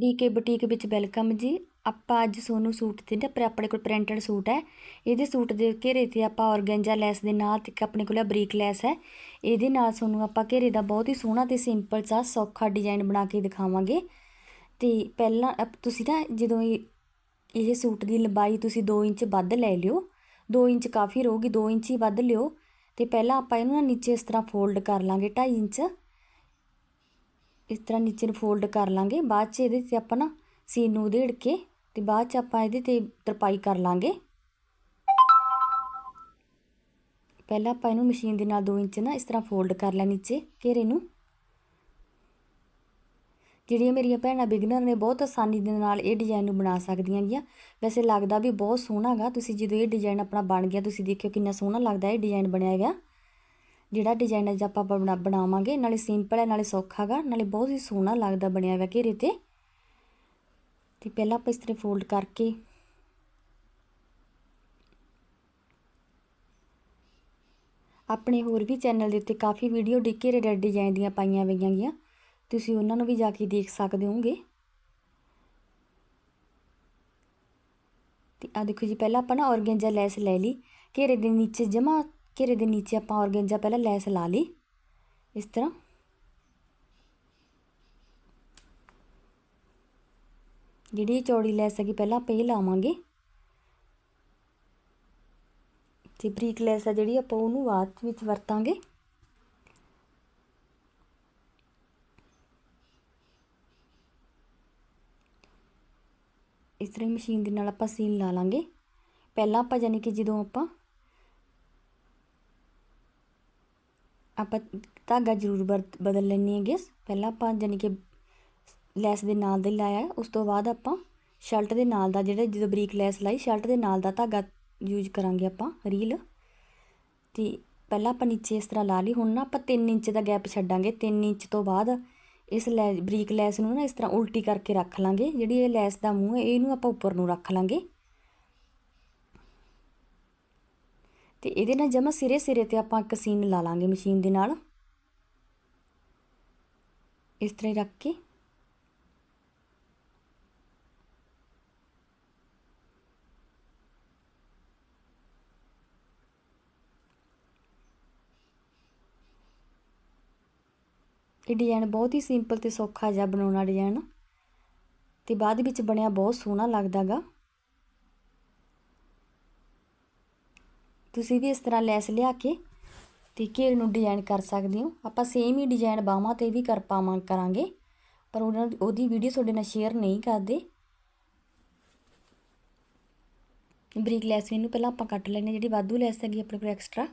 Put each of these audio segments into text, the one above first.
DK boutique ਵਿੱਚ welcome ਜੀ। ਆਪਾਂ ਅੱਜ ਸੋਨੂੰ ਸੂਟ ਤੇ ਨਾ ਆਪਣੇ ਕੋਲ ਪ੍ਰਿੰਟਡ ਸੂਟ ਹੈ। ਇਹਦੇ ਸੂਟ ਦੇ ਘੇਰੇ ਤੇ ਆਪਾਂ ਔਰਗੈਂਜਾ ਲੈਸ ਦੇ ਨਾਲ ਤੇ ਇੱਕ ਆਪਣੇ ਕੋਲ ਬਰੀਕ ਲੈਸ ਹੈ। ਇਹਦੇ ਨਾਲ ਸੋਨੂੰ ਆਪਾਂ ਘੇਰੇ ਦਾ ਬਹੁਤ ਹੀ ਸੋਹਣਾ ਤੇ ਸਿੰਪਲ ਸਾ ਸੌਖਾ ਡਿਜ਼ਾਈਨ ਬਣਾ ਕੇ ਦਿਖਾਵਾਂਗੇ। ਤੇ ਪਹਿਲਾਂ ਤੁਸੀਂ ਨਾ ਜਦੋਂ ਇਹ ਇਹ ਸੂਟ ਦੀ ਲੰਬਾਈ ਤੁਸੀਂ 2 ਇੰਚ ਵੱਧ ਲੈ ਲਿਓ। 2 ਇੰਚ ਕਾਫੀ ਰਹੂਗੀ 2 ਇੰਚ ਹੀ ਵੱਧ ਲਿਓ। ਤੇ ਪਹਿਲਾਂ ਆਪਾਂ ਇਹਨੂੰ ਨਾ ਨੀਚੇ ਇਸ ਤਰ੍ਹਾਂ ਫੋਲਡ ਕਰ ਲਾਂਗੇ 2.5 ਇੰਚ। ਇਸ ਤਰ੍ਹਾਂ ਨੀਚੇ ਨੂੰ ਫੋਲਡ ਕਰ ਲਾਂਗੇ। ਬਾਅਦ 'ਚ ਇਹਦੇ ਤੇ ਆਪਾਂ ਨਾ ਸੀਨ ਨੂੰ ਉਧੇੜ ਕੇ ਤੇ ਬਾਅਦ 'ਚ ਆਪਾਂ ਇਹਦੇ ਤੇ ਤਰਪਾਈ ਕਰ ਲਾਂਗੇ। ਪਹਿਲਾਂ ਆਪਾਂ ਇਹਨੂੰ ਮਸ਼ੀਨ ਦੇ ਨਾਲ 2 ਇੰਚ ਨਾ ਇਸ ਤਰ੍ਹਾਂ ਫੋਲਡ ਕਰ ਲਿਆ ਨੀਚੇ ਘੇਰੇ ਨੂੰ। ਜਿਹੜੀਆਂ ਮੇਰੀਆਂ ਭੈਣਾਂ ਬਿਗਨਰ ਨੇ ਬਹੁਤ ਆਸਾਨੀ ਦੇ ਨਾਲ ਇਹ ਡਿਜ਼ਾਈਨ ਨੂੰ ਬਣਾ ਸਕਦੀਆਂ ਗੀਆਂ। ਵੈਸੇ ਲੱਗਦਾ ਵੀ ਬਹੁਤ ਸੋਹਣਾ ਹੈਗਾ ਤੁਸੀਂ ਜਦੋਂ ਇਹ ਡਿਜ਼ਾਈਨ ਆਪਣਾ ਬਣ ਗਿਆ, ਤੁਸੀਂ ਦੇਖਿਓ ਕਿੰਨਾ ਸੋਹਣਾ ਲੱਗਦਾ ਇਹ ਡਿਜ਼ਾਈਨ ਬਣਿਆ ਹੈਗਾ। ਜਿਹੜਾ ਡਿਜ਼ਾਈਨ ਅੱਜ ਆਪਾਂ ਬਣਾ, ਬਣਾਵਾਂਗੇ, ਨਾਲੇ ਸਿੰਪਲ ਹੈ, ਨਾਲੇ ਸੌਖਾ ਹੈਗਾ ਨਾਲੇ ਬਹੁਤ ਹੀ ਸੋਹਣਾ ਲੱਗਦਾ ਬਣਿਆ ਹੋਇਆ ਘੇਰੇ ਤੇ। ਤੇ ਪਹਿਲਾਂ ਆਪਾਂ ਇਸ ਤਰ੍ਹਾਂ ਫੋਲਡ ਕਰਕੇ ਆਪਣੇ ਹੋਰ ਵੀ ਚੈਨਲ ਦੇ ਉੱਤੇ ਕਾਫੀ ਵੀਡੀਓ ਡਿੱਕੇ ਰੈਡ ਡਿਜ਼ਾਈਨ ਦੀਆਂ ਪਾਈਆਂ ਹੋਈਆਂ ਗੀਆਂ। ਤੁਸੀਂ ਉਹਨਾਂ ਨੂੰ ਵੀ ਜਾ ਕੇ ਦੇਖ ਸਕਦੇ ਹੋਗੇ ਤੇ ਆ ਦੇਖੋ ਜੀ, ਪਹਿਲਾਂ ਆਪਾਂ ਨਾ ਔਰਗੈਂਜਾ ਲੈਸ ਲੈ ਲਈ, ਘੇਰੇ ਦੇ ਨੀਚੇ ਜਮਾ ਘੇਰੇ ਦੇ ਨੀਚੇ ਆਪਾਂ ਔਰਗੈਂਜਾ ਪਹਿਲਾਂ ਲੈਸ ਲਾ ਲਈ। ਇਸ ਤਰ੍ਹਾਂ। ਜਿਹੜੀ ਚੌੜੀ ਲੈਸ ਹੈਗੀ ਪਹਿਲਾਂ ਆਪਾਂ ਇਹ ਲਾਵਾਂਗੇ। ਤੇ ਬਰੀਕ ਲੈਸ ਹੈ ਜਿਹੜੀ ਆਪਾਂ ਉਹਨੂੰ ਬਾਅਦ ਵਿੱਚ ਵਰਤਾਂਗੇ। ਇਸ ਤਰ੍ਹਾਂ ਮਸ਼ੀਨ ਦੇ ਨਾਲ ਆਪਾਂ ਸੀਨ ਲਾ ਲਾਂਗੇ। ਪਹਿਲਾਂ ਆਪਾਂ ਯਾਨੀ ਕਿ ਜਦੋਂ ਆਪਾਂ ਆਪਾਂ ਧਾਗਾ ਜ਼ਰੂਰ ਬਦਲ ਲੈਣੀ ਹੈਗੇ ਪਹਿਲਾਂ ਆਪਾਂ ਯਾਨੀ ਕਿ ਲੈਸ ਦੇ ਨਾਲ ਦੇ ਲਾਇਆ, ਉਸ ਤੋਂ ਬਾਅਦ ਆਪਾਂ ਸ਼ਰਟ ਦੇ ਨਾਲ ਦਾ ਜਿਹੜਾ, ਜਦੋਂ ਬਰੀਕ ਲੈਸ ਲਾਈ, ਸ਼ਰਟ ਦੇ ਨਾਲ ਦਾ ਧਾਗਾ ਯੂਜ਼ ਕਰਾਂਗੇ ਆਪਾਂ ਰੀਲ ਤੇ ਪਹਿਲਾਂ ਆਪਾਂ ਨੀਚੇ ਇਸ ਤਰ੍ਹਾਂ ਲਾ ਲਈ, ਹੁਣ ਨਾ ਆਪਾਂ 3 ਇੰਚ ਦਾ ਗੈਪ ਛੱਡਾਂਗੇ। 3 ਇੰਚ ਤੋਂ ਬਾਅਦ ਇਸ ਲੈ, ਬਰੀਕ ਲੈਸ ਨੂੰ ਨਾ ਇਸ ਤਰ੍ਹਾਂ ਉਲਟੀ ਕਰਕੇ ਰੱਖ ਲਾਂਗੇ। ਜਿਹੜੀ ਇਹ ਲੈਸ ਦਾ ਮੂੰਹ ਹੈ, ਇਹਨੂੰ ਆਪਾਂ ਉੱਪਰ ਨੂੰ ਰੱਖ ਲਾਂਗੇ। ਤੇ ਇਹਦੇ ਨਾਲ ਜਮਾ ਸਿਰੇ ਸਿਰੇ ਤੇ ਆਪਾਂ ਇੱਕ ਸੀਨ ਲਾ ਲਾਂਗੇ ਮਸ਼ੀਨ ਦੇ ਨਾਲ। ਇਸ ਤਰ੍ਹਾਂ ਰੱਖ ਕੇ। ਇਹ ਡਿਜ਼ਾਈਨ ਬਹੁਤ ਹੀ ਸਿੰਪਲ ਤੇ ਸੌਖਾ ਜਿਹਾ ਬਣਾਉਣਾ ਡਿਜ਼ਾਈਨ ਤੇ ਬਾਅਦ ਵਿੱਚ ਬਣਿਆ ਬਹੁਤ ਸੋਹਣਾ ਲੱਗਦਾਗਾ ਤੁਸੀਂ ਵੀ ਇਸ ਤਰ੍ਹਾਂ ਲੈਸ ਲਿਆ ਕੇ ਤੇ ਘੇਰ ਨੂੰ ਡਿਜ਼ਾਈਨ ਕਰ ਸਕਦੇ ਹੋ। ਆਪਾਂ ਸੇਮ ਹੀ ਡਿਜ਼ਾਈਨ ਬਾਹਾਂ ਤੇ ਵੀ ਕਰ ਪਾਵਾਂ, ਕਰਾਂਗੇ। ਪਰ ਉਹਨਾਂ ਉਹਦੀ ਵੀਡੀਓ ਤੁਹਾਡੇ ਨਾਲ ਸ਼ੇਅਰ ਨਹੀਂ ਕਰਦੇ। ਬਰੀਕ ਲੈਸ ਨੂੰ ਪਹਿਲਾਂ ਆਪਾਂ ਕੱਟ ਲੈਣੇ ਜਿਹੜੀ ਵਾਧੂ ਲੈਸ ਹੈਗੀ ਆਪਣੇ ਕੋਲ ਐਕਸਟਰਾ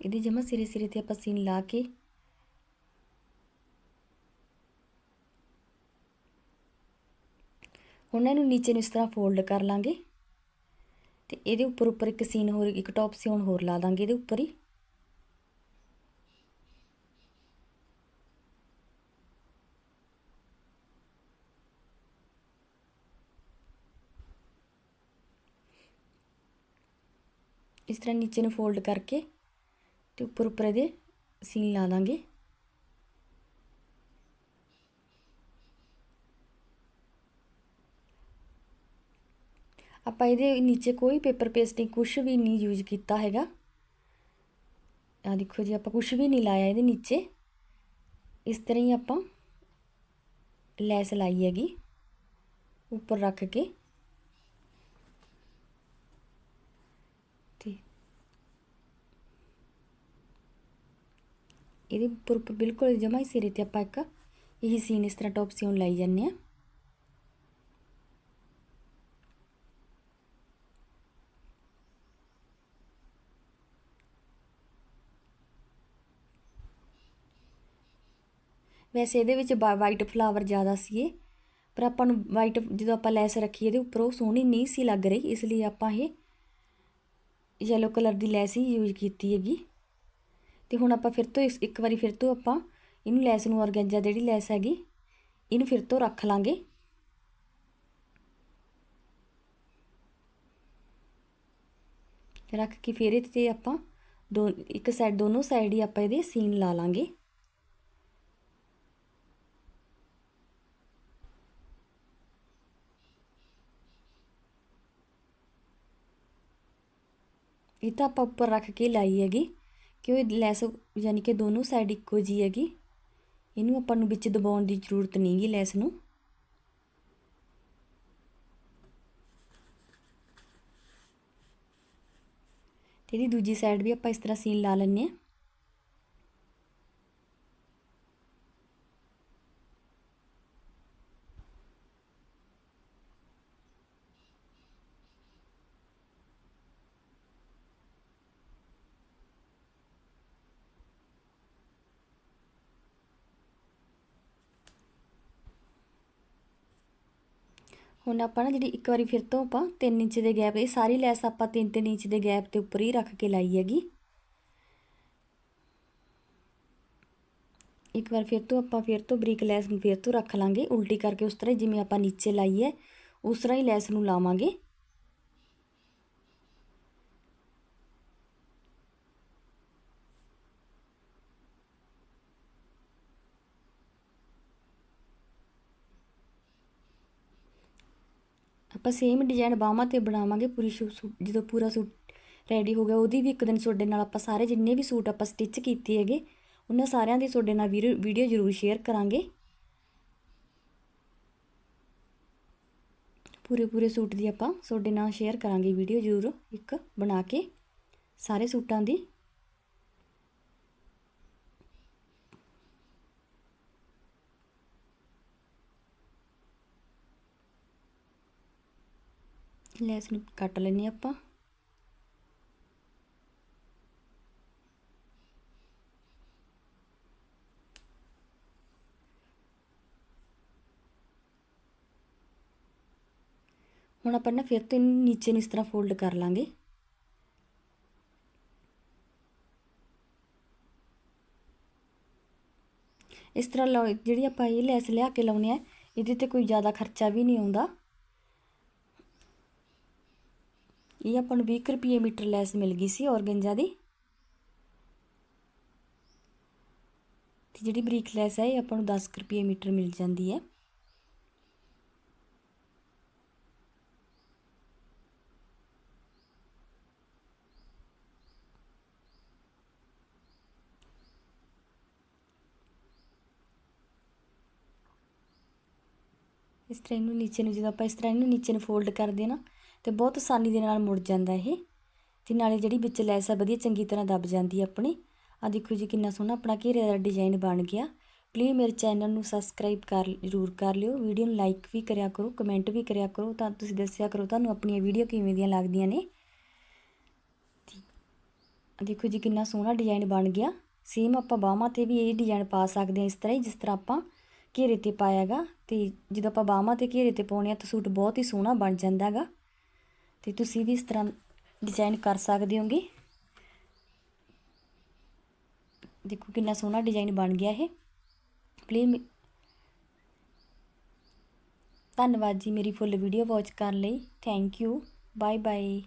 ਇਹਦੇ ਜਮਾ ਸਿਰੇ ਸਿਰੇ ਤੇ ਆਪਾਂ ਸੀਨ ਲਾ ਕੇ ਹੁਣ ਇਹਨੂੰ ਨੀਚੇ ਨੂੰ ਇਸ ਤਰ੍ਹਾਂ ਫੋਲਡ ਕਰ ਲਾਂਗੇ। ਤੇ ਇਹਦੇ ਉੱਪਰ ਉੱਪਰ ਇੱਕ ਸੀਨ ਹੋਰ, ਇੱਕ ਟੌਪ ਸੀਨ ਹੋਰ ਲਾ ਦਾਂਗੇ ਇਹਦੇ ਉੱਪਰ ਹੀ। ਇਸ ਤਰ੍ਹਾਂ ਨੀਚੇ ਨੂੰ ਫੋਲਡ ਕਰਕੇ ਤੇ ਉੱਪਰ ਉੱਪਰ ਇਹਦੇ ਸੀਨ ਲਾ ਦਾਂਗੇ। ਆਪਾਂ ਇਹਦੇ ਨੀਚੇ ਕੋਈ ਪੇਪਰ ਪੇਸਟਿੰਗ ਕੁਝ ਵੀ ਨਹੀਂ ਯੂਜ਼ ਕੀਤਾ ਹੈਗਾ। ਆ ਦੇਖੋ ਜੀ, ਆਪਾਂ ਕੁਝ ਵੀ ਨਹੀਂ ਲਾਇਆ ਇਹਦੇ ਨੀਚੇ। ਇਸ ਤਰ੍ਹਾਂ ਹੀ ਆਪਾਂ ਲੈਸ ਲਾਈ ਹੈਗੀ, ਉੱਪਰ ਰੱਖ ਕੇ। ਤੇ ਇਹਦੇ ਉੱਪਰ ਬਿਲਕੁਲ ਜਮਾ ਸਿਰੇ ਤੇ ਆਪਾਂ ਇੱਕ ਇਹੀ ਸੀਨ ਇਸ ਤਰ੍ਹਾਂ ਟੌਪ ਸੀਨ ਲਾਈ ਜਾਂਦੇ ਆ ਵੈਸੇ ਇਹਦੇ ਵਿੱਚ ਵਾਈਟ ਫਲਾਵਰ ਜ਼ਿਆਦਾ ਸੀਗੇ, ਪਰ ਆਪਾਂ ਨੂੰ ਵਾਈਟ ਜਦੋਂ ਆਪਾਂ ਲੈਸ ਰੱਖੀ ਇਹਦੇ ਉੱਪਰ ਉਹ ਸੋਹਣੀ ਨਹੀਂ ਸੀ ਲੱਗ ਰਹੀ, ਇਸ ਲਈ ਆਪਾਂ ਇਹ ਯੈਲੋ ਕਲਰ ਦੀ ਲੈਸ ਹੀ ਯੂਜ਼ ਕੀਤੀ ਹੈਗੀ। ਤੇ ਹੁਣ ਆਪਾਂ ਫਿਰ ਤੋਂ ਇੱਕ ਵਾਰੀ ਫਿਰ ਤੋਂ ਆਪਾਂ ਇਹਨੂੰ ਲੈਸ ਨੂੰ ਔਰਗੈਂਜਾ ਜਿਹੜੀ ਲੈਸ ਹੈਗੀ, ਇਹਨੂੰ ਫਿਰ ਤੋਂ ਰੱਖ ਲਾਂਗੇ। ਰੱਖ ਕੇ ਫਿਰ ਇਹ 'ਤੇ ਆਪਾਂ ਦੋ, ਇੱਕ ਸਾਈਡ ਦੋਨੋਂ ਸਾਈਡ ਹੀ ਆਪਾਂ ਇਹਦੇ ਸੀਨ ਲਾ ਲਾਂਗੇ। ਇਹ ਤਾਂ ਆਪਾਂ ਉੱਪਰ ਰੱਖ ਕੇ ਲਾਈ ਹੈਗੀ ਕਿ ਉਹ ਲੈਸ ਯਾਨੀ ਕਿ ਦੋਨੋਂ ਸਾਈਡ ਇੱਕੋ ਜੀ ਹੈਗੀ। ਇਹਨੂੰ ਆਪਾਂ ਨੂੰ ਵਿੱਚ ਦਬਾਉਣ ਦੀ ਜ਼ਰੂਰਤ ਨਹੀਂਗੀ ਲੈਸ ਨੂੰ। ਤੇ ਇਹਦੀ ਦੂਜੀ ਸਾਈਡ ਵੀ ਆਪਾਂ ਇਸ ਤਰ੍ਹਾਂ ਸੀਨ ਲਾ ਲੈਂਦੇ ਹਾਂ। ਹੁਣ ਆਪਾਂ ਨਾ ਜਿਹੜੀ ਇੱਕ ਵਾਰੀ ਫਿਰ ਤੋਂ ਆਪਾਂ 3 ਇੰਚ ਦੇ ਗੈਪ ਇਹ ਸਾਰੀ ਲੈਸ ਆਪਾਂ 3-3 ਇੰਚ ਦੇ ਗੈਪ ਤੇ ਉੱਪਰ ਹੀ ਰੱਖ ਕੇ ਲਾਈ ਹੈਗੀ। ਇੱਕ ਵਾਰ ਫਿਰ ਤੋਂ ਆਪਾਂ ਫਿਰ ਤੋਂ ਬਰੀਕ ਲੈਸ ਨੂੰ ਫਿਰ ਤੋਂ ਰੱਖ ਲਾਂਗੇ, ਉਲਟੀ ਕਰਕੇ ਉਸ ਤਰ੍ਹਾਂ ਜਿਵੇਂ ਆਪਾਂ ਨੀਚੇ ਲਾਈ ਹੈ, ਉਸ ਤਰ੍ਹਾਂ ਹੀ ਲੈਸ ਨੂੰ ਲਾਵਾਂਗੇ। ਆਪਾਂ ਸੇਮ ਡਿਜ਼ਾਈਨ ਬਾਹਾਂ ਤੇ ਬਣਾਵਾਂਗੇ ਪੂਰੀ ਸੂਟ ਜਦੋਂ ਪੂਰਾ ਸੂਟ ਰੈਡੀ ਹੋ ਗਿਆ, ਉਹਦੀ ਵੀ ਇੱਕ ਦਿਨ ਤੁਹਾਡੇ ਨਾਲ ਆਪਾਂ ਸਾਰੇ ਜਿੰਨੇ ਵੀ ਸੂਟ ਆਪਾਂ ਸਟਿਚ ਕੀਤੇ ਹੈਗੇ, ਉਹਨਾਂ ਸਾਰਿਆਂ ਦੀ ਤੁਹਾਡੇ ਨਾਲ ਵੀਡੀਓ ਜ਼ਰੂਰ ਸ਼ੇਅਰ ਕਰਾਂਗੇ। ਪੂਰੇ ਪੂਰੇ ਸੂਟ ਦੀ ਆਪਾਂ ਤੁਹਾਡੇ ਨਾਲ ਸ਼ੇਅਰ ਕਰਾਂਗੇ ਵੀਡੀਓ ਜ਼ਰੂਰ ਇੱਕ ਬਣਾ ਕੇ ਸਾਰੇ ਸੂਟਾਂ ਦੀ। ਲੈਸ ਨੂੰ ਕੱਟ ਲੈਣੀ ਆਪਾਂ। ਹੁਣ ਆਪਾਂ ਨਾ ਫਿਰ ਤੋਂ ਨੀਚੇ ਨੂੰ ਇਸ ਤਰ੍ਹਾਂ ਫੋਲਡ ਕਰ ਲਾਂਗੇ। ਇਸ ਤਰ੍ਹਾਂ ਜਿਹੜੀ ਆਪਾਂ ਇਹ ਲੈਸ ਲਿਆ ਕੇ ਲਾਉਣੀ ਹੈ ਇਹਦੇ ਤੇ ਕੋਈ ਜ਼ਿਆਦਾ ਖਰਚਾ ਵੀ ਨਹੀਂ ਆਉਂਦਾ। ਇਹ ਆਪਾਂ ਨੂੰ 20 ਰੁਪਏ ਮੀਟਰ ਲੈਸ ਮਿਲ ਗਈ ਸੀ ਔਰਗੰਜਾ ਦੀ। ਤੇ ਜਿਹੜੀ ਬਰੀਕ ਲੈਸ ਹੈ, ਇਹ ਆਪਾਂ ਨੂੰ 10 ਰੁਪਏ ਮੀਟਰ ਮਿਲ ਜਾਂਦੀ ਹੈ। ਇਸ ਤਰ੍ਹਾਂ ਇਹਨੂੰ ਨੀਚੇ ਨੂੰ, ਜਦੋਂ ਆਪਾਂ ਇਸ ਤਰ੍ਹਾਂ ਇਹਨੂੰ ਨੀਚੇ ਨੂੰ ਫੋਲਡ ਕਰਦੇ ਨਾ ਤੇ ਬਹੁਤ ਆਸਾਨੀ ਦੇ ਨਾਲ ਮੁੜ ਜਾਂਦਾ ਇਹ। ਤੇ ਨਾਲੇ ਜਿਹੜੀ ਵਿੱਚ ਲੈਸ ਆ, ਵਧੀਆ ਚੰਗੀ ਤਰ੍ਹਾਂ ਦੱਬ ਜਾਂਦੀ ਹੈ ਆਪਣੀ। ਆ ਦੇਖੋ ਜੀ, ਕਿੰਨਾ ਸੋਹਣਾ ਆਪਣਾ ਘੇਰੇ ਦਾ ਡਿਜ਼ਾਈਨ ਬਣ ਗਿਆ। ਪਲੀਜ਼ ਮੇਰੇ ਚੈਨਲ ਨੂੰ ਸਬਸਕ੍ਰਾਈਬ ਕਰ, ਜ਼ਰੂਰ ਕਰ ਲਿਓ। ਵੀਡੀਓ ਨੂੰ ਲਾਈਕ ਵੀ ਕਰਿਆ ਕਰੋ ਕਮੈਂਟ ਵੀ ਕਰਿਆ ਕਰੋ ਤਾਂ ਤੁਸੀਂ ਦੱਸਿਆ ਕਰੋ ਤੁਹਾਨੂੰ ਆਪਣੀਆਂ ਵੀਡੀਓ ਕਿਵੇਂ ਦੀਆਂ ਲੱਗਦੀਆਂ ਨੇ। ਦੇਖੋ ਜੀ, ਕਿੰਨਾ ਸੋਹਣਾ ਡਿਜ਼ਾਈਨ ਬਣ ਗਿਆ। ਸੇਮ ਆਪਾਂ ਬਾਹਾਂ ਤੇ ਵੀ ਇਹ ਡਿਜ਼ਾਈਨ ਪਾ ਸਕਦੇ ਹਾਂ ਇਸ ਤਰ੍ਹਾਂ ਹੀ, ਜਿਸ ਤਰ੍ਹਾਂ ਆਪਾਂ ਘੇਰੇ ਤੇ ਪਾਇਆਗਾ। ਤੇ ਜਦੋਂ ਆਪਾਂ ਬਾਹਾਂ ਤੇ ਘੇਰੇ ਤੇ ਪਾਉਣੇ ਆ ਤਾਂ ਸੂਟ ਬਹੁਤ ਹੀ ਸੋਹਣਾ ਬਣ ਜਾਂਦਾਗਾ ਤੇ ਤੁਸੀਂ ਵੀ ਇਸ ਤਰ੍ਹਾਂ ਡਿਜ਼ਾਈਨ ਕਰ ਸਕਦੇ ਹੋਗੇ। ਦੇਖੋ ਕਿੰਨਾ ਸੋਹਣਾ ਡਿਜ਼ਾਈਨ ਬਣ ਗਿਆ ਇਹ। ਪਲੀਜ਼ ਧੰਨਵਾਦ ਜੀ ਮੇਰੀ ਫੁੱਲ ਵੀਡੀਓ ਵਾਚ ਕਰਨ ਲਈ। Thank you bye bye